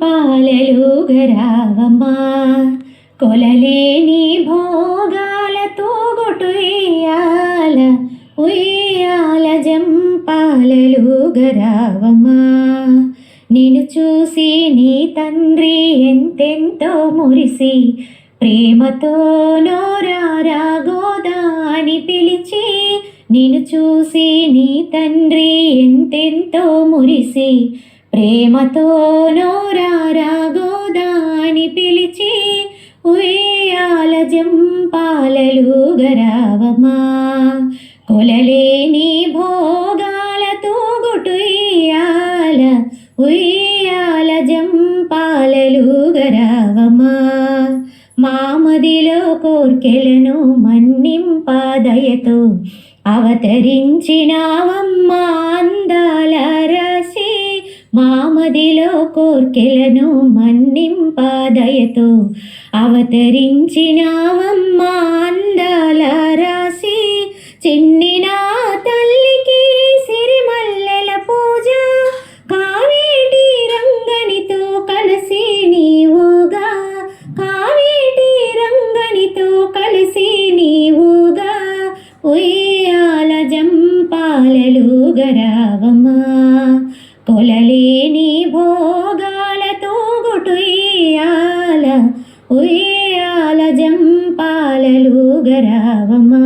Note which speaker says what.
Speaker 1: జంపాలలుగరావమ్మా కొలలేని భోగాలతో గొటుయ్యాల ఉయ్యాల జంపాలలుగరావమ్మా. నిన్ను చూసి నీ తండ్రి ఎంతెంతో మురిసి ప్రేమతో నోరారా గోదా అని పిలిచి నిన్ను చూసి నీ తండ్రి ఎంతెంతో మురిసి ప్రేమతో నోరారా గోదా పిలిచి ఉయ్యాల జంపాలలు గరావమా కొలలేని భోగాలతో గుటుయ్యాల ఉయ్యాల జంపాలలు గరావమా మామదిలో కోర్కెలను మన్నింపాదయతో అవతరించినావమ్మా మామదిలో కోర్కెలను మన్నింపాదయతో అవతరించినావమ్మా అందాల రాసి చిన్నిన తల్లికి సిరిమల్లెల పూజ. కావేటి రంగనితో కలిసి నీవుగా. కావేటి రంగనితో కలిసి నీవుగా. ఉయ్యాల జంపాలలు గరావమ్మా. కొలలేని భోగాలతో గుటుయ్యాల ఉయ్యాల జంపాలలు గరావమ్మా.